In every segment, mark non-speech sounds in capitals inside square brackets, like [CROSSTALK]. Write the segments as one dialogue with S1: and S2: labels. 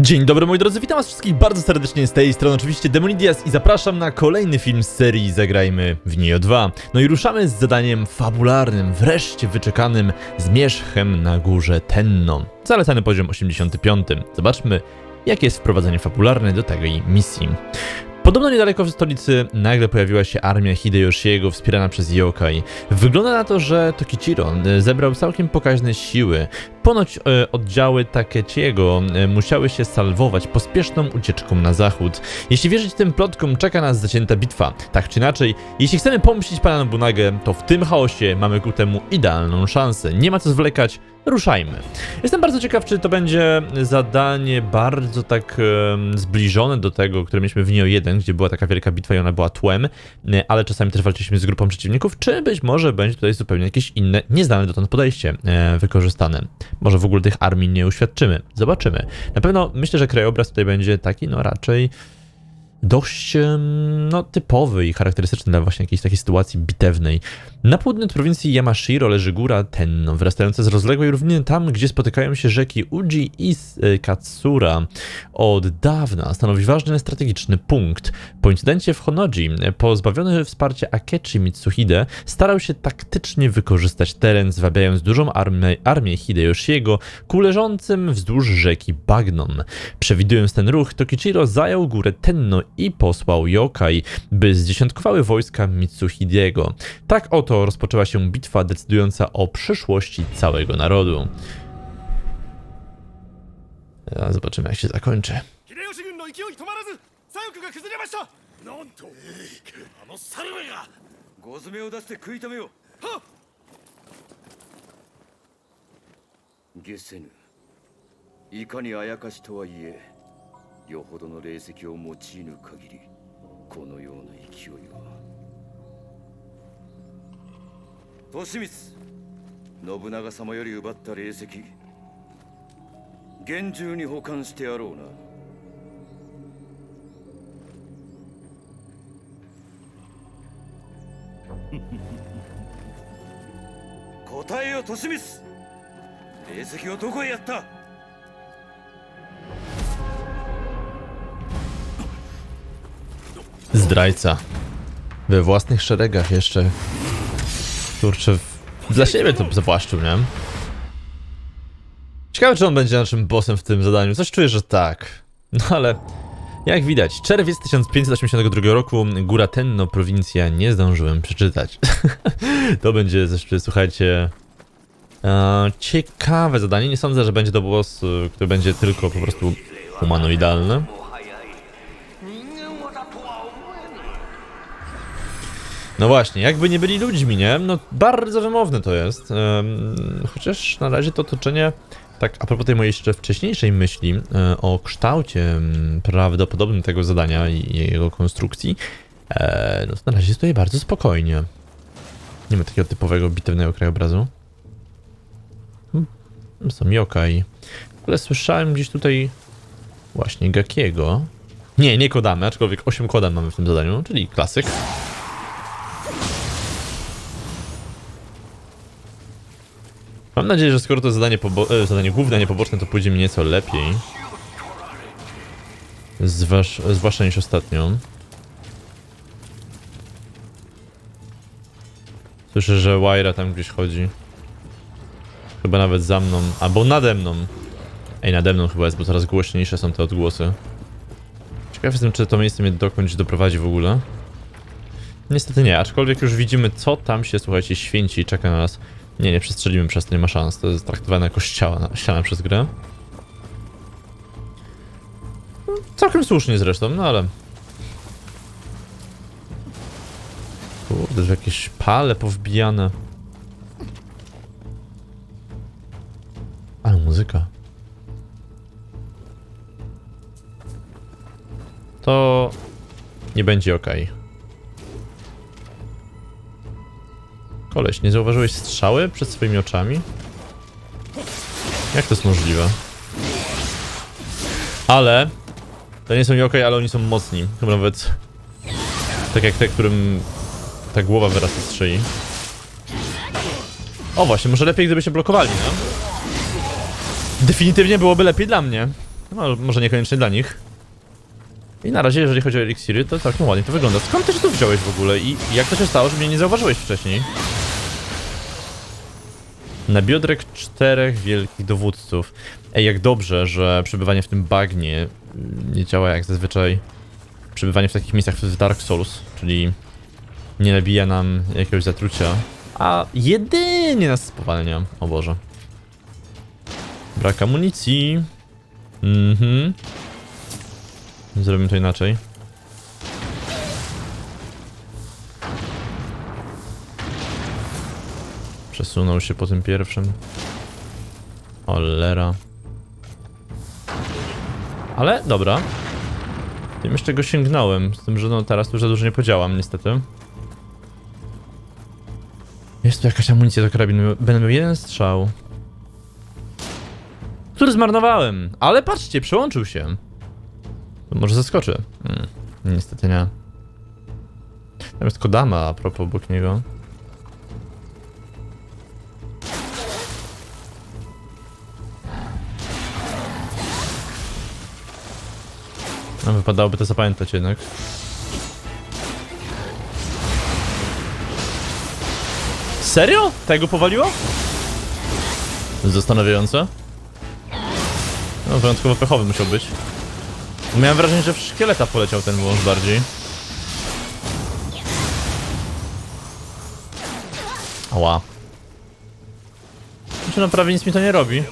S1: Dzień dobry moi drodzy, witam was wszystkich bardzo serdecznie z tej strony oczywiście Demonidias i zapraszam na kolejny film z serii Zagrajmy w Neo 2. No i ruszamy z zadaniem fabularnym, wreszcie wyczekanym Zmierzchem na górze Tenno. Zalecany poziom 85. Zobaczmy jakie jest wprowadzenie fabularne do tej misji. Podobno niedaleko w stolicy nagle pojawiła się armia Hideyoshiego wspierana przez yokai. Wygląda na to, że Tokichiro e, zebrał całkiem pokaźne siły. Ponoć e, oddziały Takechiego e, musiały się salwować pospieszną ucieczką na zachód. Jeśli wierzyć tym plotkom, czeka nas zacięta bitwa. Tak czy inaczej, jeśli chcemy pomścić pana Nobunagę, to w tym chaosie mamy ku temu idealną szansę. Nie ma co zwlekać, ruszajmy. Jestem bardzo ciekaw, czy to będzie zadanie bardzo tak em, zbliżone do tego, które mieliśmy w Neo 1, gdzie była taka wielka bitwa i ona była tłem, e, ale czasami też walczyliśmy z grupą przeciwników, czy być może będzie tutaj zupełnie jakieś inne, nieznane dotąd podejście e, wykorzystane. Może w ogóle tych armii nie uświadczymy. Zobaczymy. Na pewno myślę, że krajobraz tutaj będzie taki, no raczej dość no, typowy i charakterystyczny dla właśnie jakiejś takiej sytuacji bitewnej. Na południu od prowincji Yamashiro leży góra Tenno, wyrastająca z rozległej równiny tam, gdzie spotykają się rzeki Uji i e, Katsura. Od dawna stanowi ważny strategiczny punkt. Po incydencie w Honoji, e, pozbawiony wsparcia Akechi Mitsuhide starał się taktycznie wykorzystać teren, zwabiając dużą armię, armię Hideyoshiego ku leżącym wzdłuż rzeki Bagnon. Przewidując ten ruch, Tokichiro zajął górę Tenno i posłał yokai, by zdziesiątkowały wojska Mitsuhidego. Tak oto rozpoczęła się bitwa decydująca o przyszłości całego narodu. A zobaczymy jak się zakończy.
S2: 秀吉軍の勢い止まらず左翼が崩れましたなんとあの猿めが
S3: ゴズメを出して食い止めよう
S2: はっ
S3: ゲセヌいかにあやかしとはいえ よほどの霊石を用いぬ限りこのような勢いは。利光信長様より奪った霊石厳重に保管してやろうな。[LAUGHS] 答えよ利光霊石をどこへやった？
S1: Zdrajca. We własnych szeregach jeszcze. Kurczę, dla siebie to zawłaszczył, nie? Ciekawe, czy on będzie naszym bossem w tym zadaniu. Coś czuję, że tak. No ale, jak widać, czerwiec 1582 roku, Góra Tenno, prowincja, nie zdążyłem przeczytać. [LAUGHS] to będzie słuchajcie, e, ciekawe zadanie. Nie sądzę, że będzie to boss, który będzie tylko po prostu humanoidalny. No właśnie, jakby nie byli ludźmi, nie? No bardzo wymowne to jest. Em, chociaż na razie to otoczenie, tak a propos tej mojej jeszcze wcześniejszej myśli e, o kształcie em, prawdopodobnym tego zadania i jego konstrukcji, e, no to na razie jest tutaj bardzo spokojnie. Nie ma takiego typowego bitewnego krajobrazu. Hmm, Są yokai. W ogóle słyszałem gdzieś tutaj właśnie Gakiego. Nie, nie kodamy, aczkolwiek 8 kodam mamy w tym zadaniu, czyli klasyk. Mam nadzieję, że skoro to zadanie, e, zadanie główne, a nie poboczne, to pójdzie mi nieco lepiej. Zważ, zwłaszcza niż ostatnio. Słyszę, że Wyra tam gdzieś chodzi. Chyba nawet za mną, albo nade mną. Ej, nade mną chyba jest, bo coraz głośniejsze są te odgłosy. Ciekaw jestem, czy to miejsce mnie dokądś doprowadzi w ogóle. Niestety nie, aczkolwiek już widzimy, co tam się, słuchajcie, święci i czeka na nas. Nie, nie przestrzelimy przez to, nie ma szans. To jest traktowane jako ściana, przez grę. Całkiem słusznie zresztą, no ale... Kurde, że jakieś pale powbijane. Ale muzyka. To... Nie będzie ok. Koleś, nie zauważyłeś strzały przed swoimi oczami? Jak to jest możliwe? Ale... To nie są yokai, ale oni są mocni. Chyba nawet... Tak jak te, którym... Ta głowa wyrasta z szyi. O właśnie, może lepiej gdyby się blokowali, no? Definitywnie byłoby lepiej dla mnie. no, może niekoniecznie dla nich. I na razie, jeżeli chodzi o eliksiry, to całkiem ładnie to wygląda. Skąd ty się tu wziąłeś w ogóle i jak to się stało, że mnie nie zauważyłeś wcześniej? Na biodrek czterech wielkich dowódców. Ej, jak dobrze, że przebywanie w tym bagnie nie działa jak zazwyczaj przebywanie w takich miejscach w Dark Souls, czyli nie nabija nam jakiegoś zatrucia, a jedynie nas spowalnia. O Boże. Brak amunicji. Mhm. Zrobimy to inaczej. Przesunął się po tym pierwszym. Cholera. Ale dobra. Tym jeszcze go sięgnąłem. Z tym, że no teraz tu za dużo nie podziałam, niestety. Jest tu jakaś amunicja do karabinu. Będę miał jeden strzał. Który zmarnowałem. Ale patrzcie, przełączył się. To może zaskoczy. Hmm, niestety nie. Tam jest Kodama a propos obok niego. No wypadałoby to zapamiętać jednak. Serio? Tego powaliło? Zastanawiające. No, wyjątkowo pechowy musiał być. Miałem wrażenie, że w szkieleta poleciał ten wąż bardziej. Ała. Znaczy, no prawie nic mi to nie robi.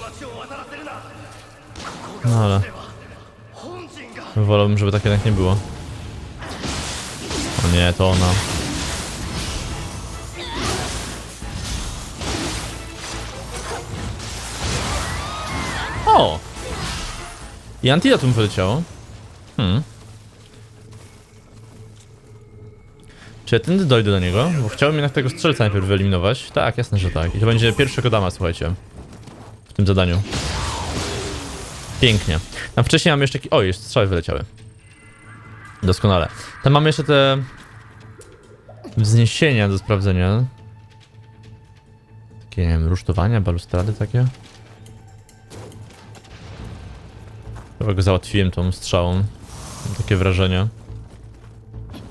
S1: No ale... Wolałbym, żeby tak jednak nie było. O nie, to ona. O! I antidotum wyleciało. Hmm. Czy ja tędy dojdę do niego? Bo chciałbym jednak tego strzelca najpierw wyeliminować. Tak, jasne, że tak. I to będzie pierwszy kodama, słuchajcie. W tym zadaniu. Pięknie. Tam wcześniej mam jeszcze... O, jeszcze strzały wyleciały. Doskonale. Tam mamy jeszcze te... Wzniesienia do sprawdzenia. Takie, nie wiem, rusztowania, balustrady takie. Chyba go załatwiłem tą strzałą. Mam takie wrażenie.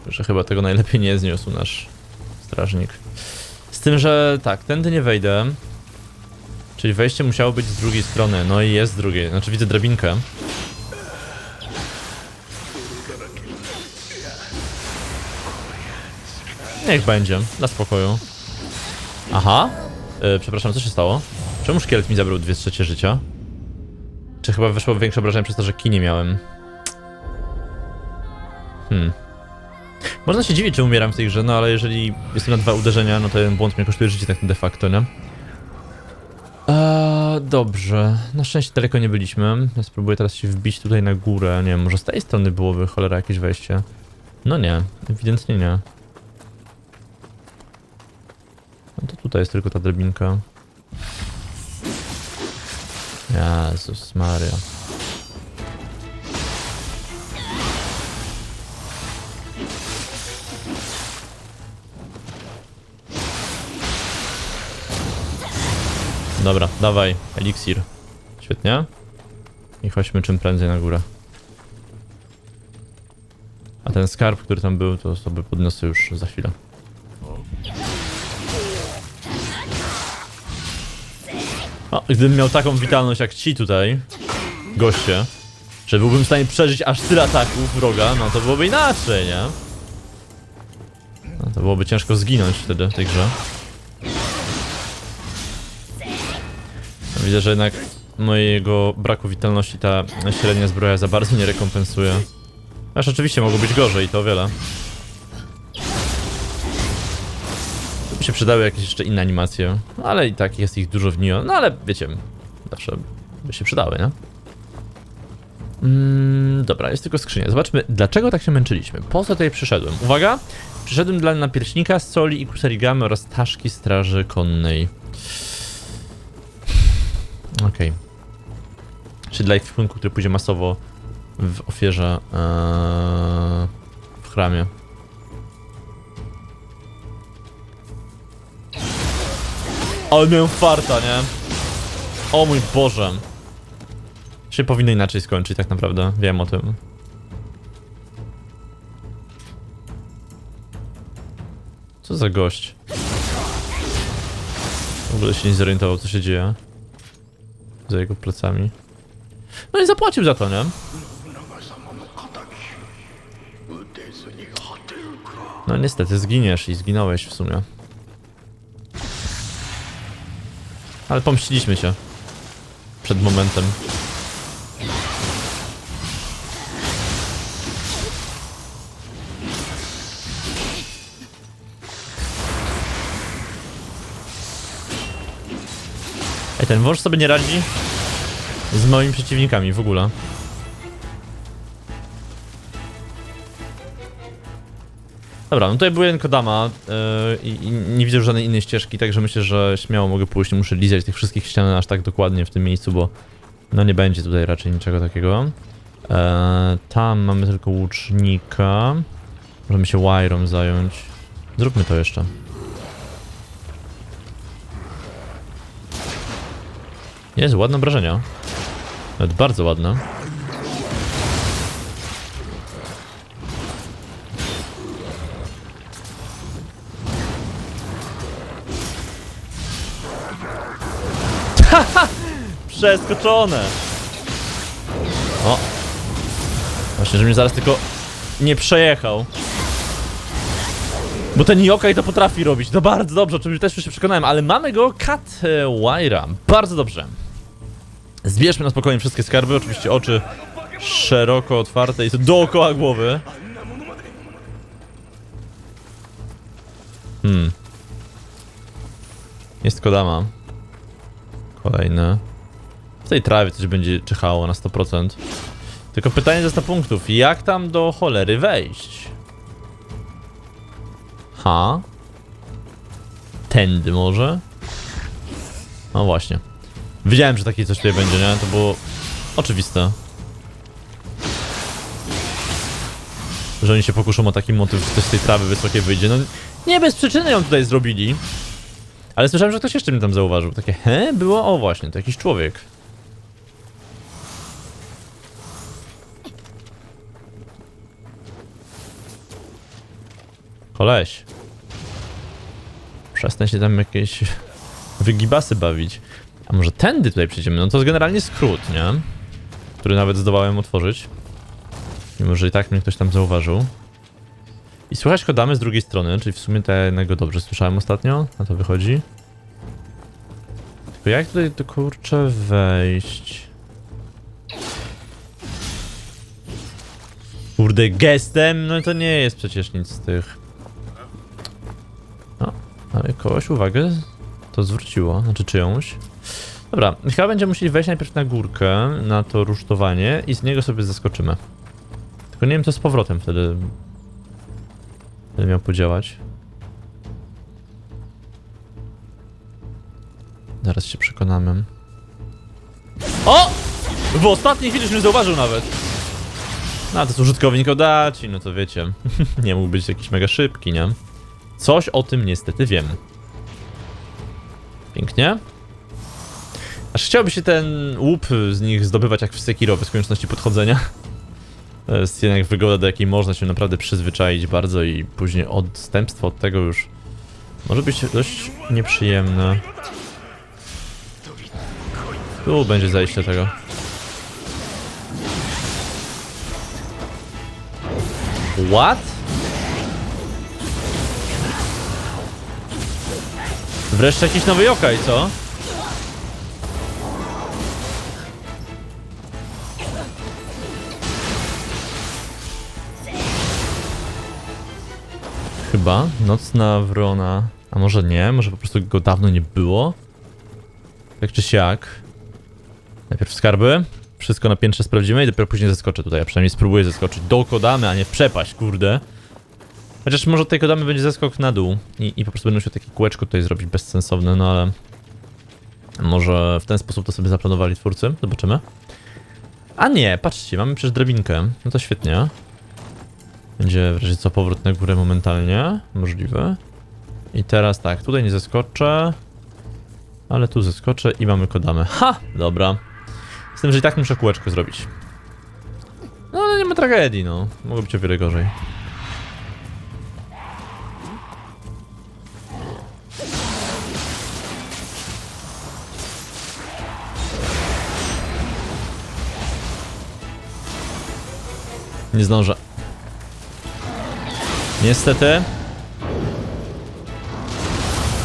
S1: Że chyba tego najlepiej nie zniósł nasz strażnik. Z tym, że tak, tędy nie wejdę. Czyli wejście musiało być z drugiej strony. No i jest z drugiej. Znaczy widzę drabinkę. Niech będzie, dla spokoju. Aha. Yy, przepraszam, co się stało? Czemu szkielet mi zabrał dwie trzecie życia? Czy chyba wyszło większe obrażenie przez to, że kini miałem? Hmm. Można się dziwić, czy umieram w tej grze, no ale jeżeli jestem na dwa uderzenia, no to ten błąd mnie kosztuje życie tak de facto, nie? Dobrze. Na szczęście daleko nie byliśmy. Ja spróbuję teraz się wbić tutaj na górę. Nie wiem, może z tej strony byłoby cholera jakieś wejście. No nie, ewidentnie nie. No to tutaj jest tylko ta drabinka. Jezus Maria. Dobra, dawaj, eliksir. Świetnie. I chodźmy czym prędzej na górę. A ten skarb, który tam był, to sobie podniosę już za chwilę. O, gdybym miał taką witalność jak ci tutaj, goście, że byłbym w stanie przeżyć aż tyle ataków wroga, no to byłoby inaczej, nie? No to byłoby ciężko zginąć wtedy w tej grze. Widzę, że jednak mojego braku witalności ta średnia zbroja za bardzo nie rekompensuje. Aż oczywiście mogło być gorzej to o wiele. Tu się przydały jakieś jeszcze inne animacje, no, ale i tak jest ich dużo w Nio. No ale wiecie, zawsze by się przydały, nie? Mm, dobra, jest tylko skrzynia. Zobaczmy, dlaczego tak się męczyliśmy. Po co tutaj przyszedłem? Uwaga! Przyszedłem dla napierśnika z soli i kusarigamy oraz taszki straży konnej. Okej. Czy dla ekwipunku, który pójdzie masowo w ofierze eee, w chramie. Ale miałem farta, nie? O mój Boże. Czy powinno inaczej skończyć tak naprawdę? Wiem o tym. Co za gość? W ogóle się nie zorientował, co się dzieje. Za jego plecami. No i zapłacił za to, nie? No niestety zginiesz i zginąłeś w sumie. Ale pomściliśmy się. Przed momentem. Ten wąż sobie nie radzi z moimi przeciwnikami w ogóle. Dobra, no tutaj był jeden Kodama yy, i, nie widzę żadnej innej ścieżki, także myślę, że śmiało mogę pójść, nie muszę lizać tych wszystkich ścian aż tak dokładnie w tym miejscu, bo no nie będzie tutaj raczej niczego takiego. E, tam mamy tylko łucznika. Możemy się Wyrą zająć. Zróbmy to jeszcze. Jest, ładne obrażenia. Nawet bardzo ładne. Przeskoczone! O! Właśnie, że mnie zaraz tylko nie przejechał. Bo ten yokai to potrafi robić. To bardzo dobrze, o czym też już się przekonałem, ale mamy go Cat e, Wyra. Bardzo dobrze. Zbierzmy na spokojnie wszystkie skarby, oczywiście oczy szeroko otwarte i to dookoła głowy. Hmm. Jest Kodama. Kolejne. W tej trawie coś będzie czyhało na 100%. Tylko pytanie ze 100 punktów. Jak tam do cholery wejść? Ha? Tędy może? No właśnie. Wiedziałem, że takie coś tutaj będzie, nie? To było oczywiste. Że oni się pokuszą o taki motyw, że ktoś z tej trawy wysokiej wyjdzie. No nie bez przyczyny ją tutaj zrobili. Ale słyszałem, że ktoś jeszcze mnie tam zauważył. Takie, he? Było? O właśnie, to jakiś człowiek. Koleś. Przestań się tam jakieś wygibasy bawić. A może tędy tutaj przejdziemy? No to jest generalnie skrót, nie? Który nawet zdołałem otworzyć. Mimo, że i tak mnie ktoś tam zauważył. I słychać kodamy z drugiej strony, czyli w sumie tego dobrze słyszałem ostatnio. Na to wychodzi. Tylko jak tutaj to kurczę wejść? Kurde, gestem? No to nie jest przecież nic z tych. No, ale kogoś uwagę to zwróciło, znaczy czyjąś. Dobra, chyba będziemy musieli wejść najpierw na górkę, na to rusztowanie i z niego sobie zaskoczymy. Tylko nie wiem co z powrotem wtedy... Wtedy miał podziałać. Zaraz się przekonamy. O! W ostatniej chwili już mnie zauważył nawet. No, to jest użytkownik odaci, no to wiecie. [LAUGHS] nie mógł być jakiś mega szybki, nie? Coś o tym niestety wiem. Pięknie. Aż chciałby się ten łup z nich zdobywać jak w Sekiro bez konieczności podchodzenia. To jest jednak wygoda, do jakiej można się naprawdę przyzwyczaić bardzo i później odstępstwo od tego już może być dość nieprzyjemne. Tu będzie zajście tego. What? Wreszcie jakiś nowy yokai, co? Chyba. Nocna wrona. A może nie? Może po prostu go dawno nie było? Tak czy siak. Najpierw skarby. Wszystko na piętrze sprawdzimy i dopiero później zeskoczę tutaj. A przynajmniej spróbuję zeskoczyć do kodamy, a nie w przepaść, kurde. Chociaż może od tej kodamy będzie zeskok na dół i, i po prostu będę musiał takie kółeczko tutaj zrobić bezsensowne, no ale... Może w ten sposób to sobie zaplanowali twórcy? Zobaczymy. A nie, patrzcie, mamy przecież drabinkę. No to świetnie. Będzie w razie co powrót na górę momentalnie. Możliwe. I teraz tak, tutaj nie zeskoczę. Ale tu zeskoczę i mamy kodamy. Ha! Dobra. Z tym, że i tak muszę kółeczko zrobić. No ale nie ma tragedii, no. Mogło być o wiele gorzej. Nie zdążę. Niestety.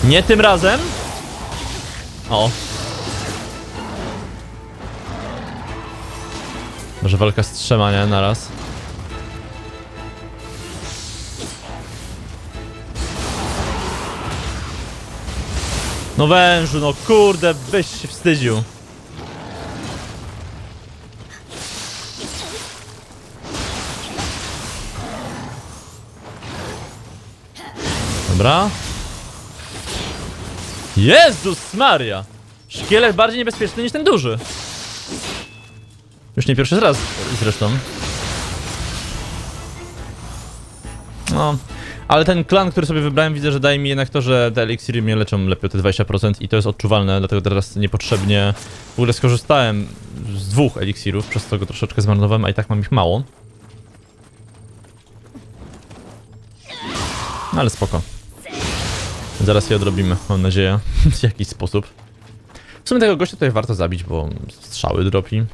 S1: Nie tym razem. O. Może walka z trzema, nie? Naraz. No wężu, no kurde, byś się wstydził. Dobra. Jezus Maria! Szkielet bardziej niebezpieczny niż ten duży. Już nie pierwszy raz zresztą. No, ale ten klan, który sobie wybrałem, widzę, że daje mi jednak to, że te eliksiry mnie leczą lepiej o te 20% i to jest odczuwalne, dlatego teraz niepotrzebnie w ogóle skorzystałem z dwóch eliksirów, przez to go troszeczkę zmarnowałem, a i tak mam ich mało. No ale spoko. Zaraz je odrobimy, mam nadzieję, [LAUGHS] w jakiś sposób. W sumie tego gościa tutaj warto zabić, bo strzały dropi.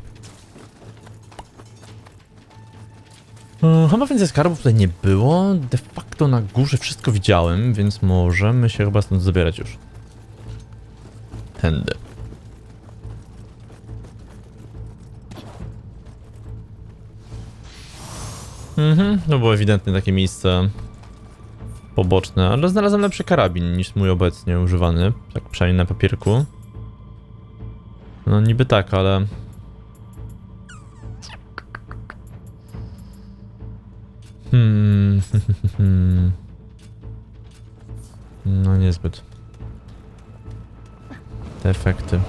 S1: E, Chyba więcej skarbów tutaj nie było. De facto na górze wszystko widziałem, więc możemy się chyba stąd zabierać już. Tędy. Mhm, no było ewidentnie takie miejsce poboczne, ale znalazłem lepszy karabin niż mój obecnie używany, tak przynajmniej na papierku. No niby tak, ale... Hmm. [LAUGHS] No niezbyt. Te efekty.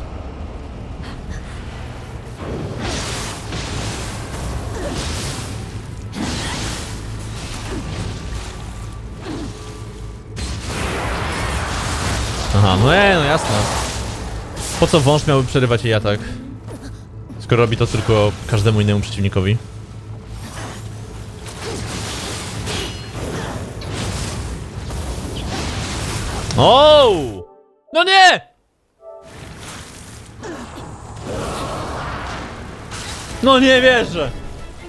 S1: Aha, no nie, no jasne. Po co wąż miałby przerywać jej atak? Skoro robi to tylko każdemu innemu przeciwnikowi. O! No nie! No nie wierzę!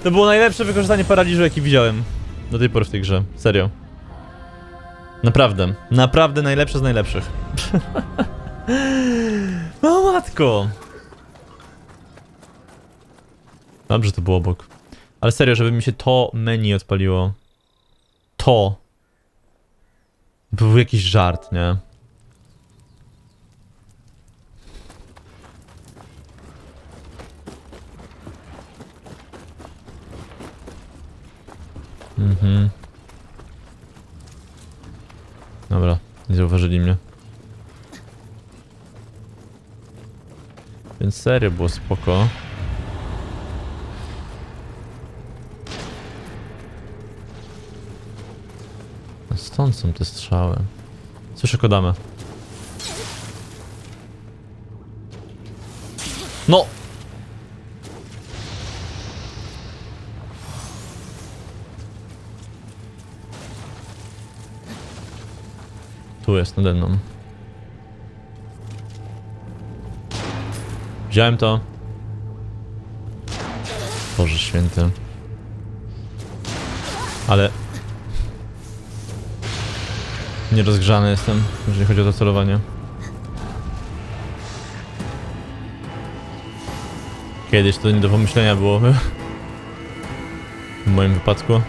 S1: To było najlepsze wykorzystanie paraliżu, jaki widziałem do tej pory w tej grze. Serio. Naprawdę. Naprawdę najlepsze z najlepszych. [LAUGHS] no matko! Dobrze to było obok. Ale serio, żeby mi się to menu odpaliło. To. Był jakiś żart, nie? Mhm. Dobra, nie zauważyli mnie. Więc serio było spoko. Stąd są te strzały. Słyszę kodamę. No! Tu jest nade mną. Wziąłem to. Boże święty. Ale... Nierozgrzany jestem, jeżeli chodzi o to celowanie. Kiedyś to nie do pomyślenia byłoby. W moim wypadku.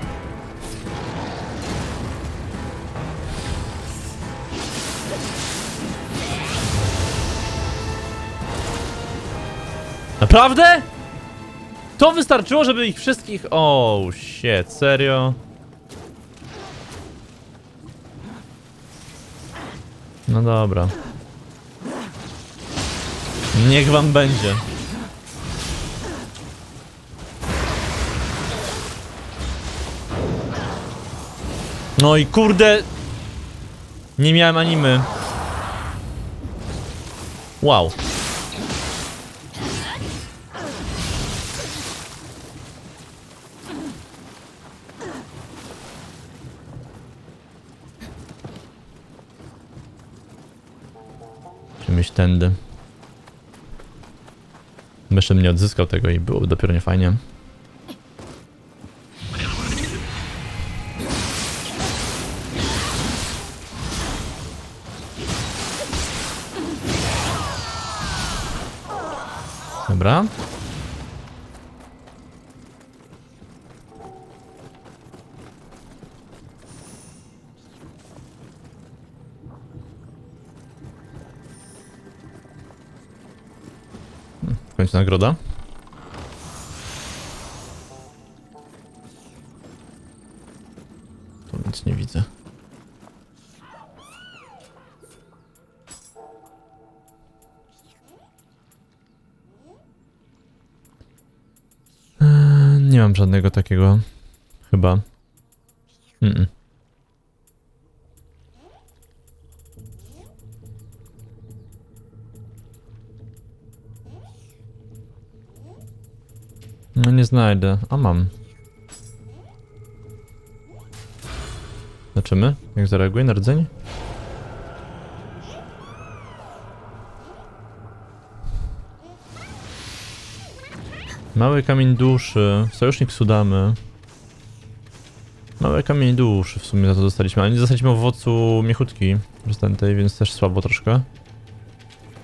S1: Naprawdę? To wystarczyło, żeby ich wszystkich... O, oh, shit, serio? No dobra. Niech wam będzie. No i kurde... Nie miałem animy. Wow. Iść tędy. Bym nie odzyskał tego i byłoby dopiero nie fajnie. Nagroda. Tu nic nie widzę. Eee, Nie mam żadnego takiego. Chyba. Mm -mm. Znajdę. A mam. Zobaczymy, jak zareaguje na rdzeń. Mały kamień duszy. Sojusznik Sudamy. Mały kamień duszy w sumie za to dostaliśmy, ale nie dostaliśmy owocu miechutki roztętej, więc też słabo troszkę.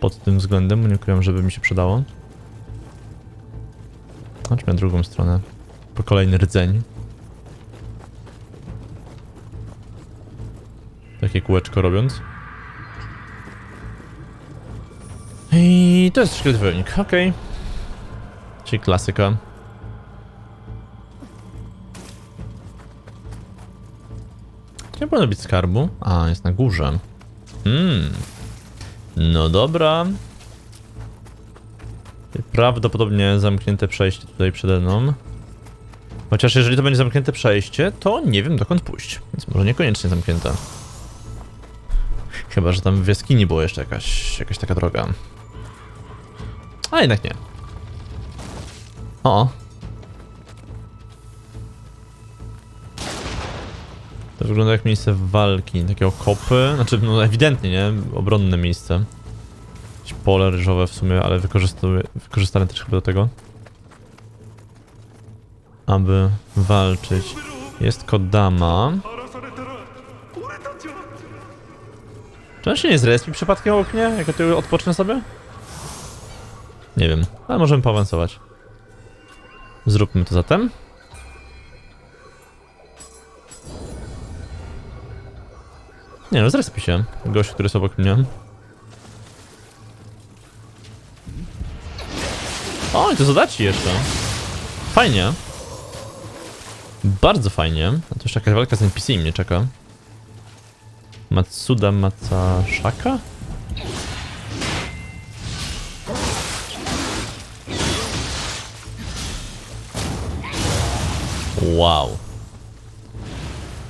S1: Pod tym względem, nie ukrywam, żeby mi się przydało. Chodźmy na drugą stronę. Po kolejny rdzeń. Takie kółeczko robiąc. I to jest szkielet wojownik, okej. Czyli klasyka. Nie powinno być skarbu. A, jest na górze. Hmm. No dobra. Prawdopodobnie zamknięte przejście tutaj przede mną. Chociaż jeżeli to będzie zamknięte przejście, to nie wiem dokąd pójść. Więc może niekoniecznie zamknięte. Chyba, że tam w jaskini była jeszcze jakaś, jakaś taka droga. A jednak nie. O. To wygląda jak miejsce walki, takie okopy, znaczy no ewidentnie, nie? Obronne miejsce jakieś pole ryżowe w sumie, ale wykorzystane też chyba do tego. Aby walczyć. Jest Kodama. Czy on się nie zrespi przypadkiem oknie? mnie, jako ty odpocznę sobie? Nie wiem, ale możemy paawansować. Zróbmy to zatem. Nie no, zrespi się gość, który jest obok mnie. O, i to zadaci jeszcze. Fajnie. Bardzo fajnie. A to jeszcze jakaś walka z NPC mnie czeka. Matsuda Matsashaka? Wow.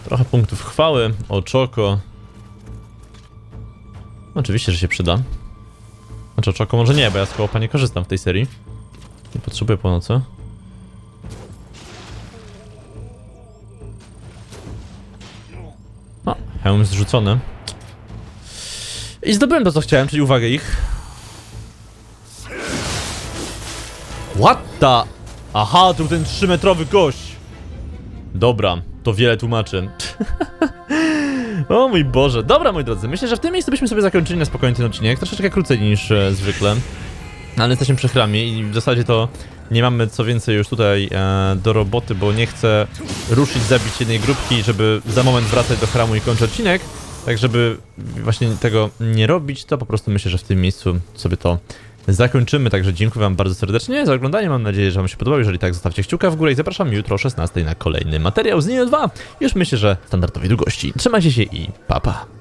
S1: Trochę punktów chwały, oczoko. Oczywiście, że się przyda. Znaczy oczoko może nie, bo ja z kołopa nie korzystam w tej serii. Potrzebuję pomocy. O, hełm zrzucony. I zdobyłem to, co chciałem, czyli uwagę ich. What the... Aha, tu ten 3-metrowy gość. Dobra, to wiele tłumaczy. [LAUGHS] o mój Boże. Dobra, moi drodzy, myślę, że w tym miejscu byśmy sobie zakończyli na spokojnie ten odcinek. Troszeczkę krócej niż e, zwykle. Ale jesteśmy przy chramie i w zasadzie to nie mamy co więcej już tutaj e, do roboty, bo nie chcę ruszyć, zabić jednej grupki, żeby za moment wracać do chramu i kończyć odcinek. Tak, żeby właśnie tego nie robić, to po prostu myślę, że w tym miejscu sobie to zakończymy. Także dziękuję wam bardzo serdecznie za oglądanie. Mam nadzieję, że wam się podobało. Jeżeli tak, zostawcie kciuka w górę i zapraszam jutro o 16 na kolejny materiał z Neo 2. Już myślę, że standardowej długości. Trzymajcie się i pa pa.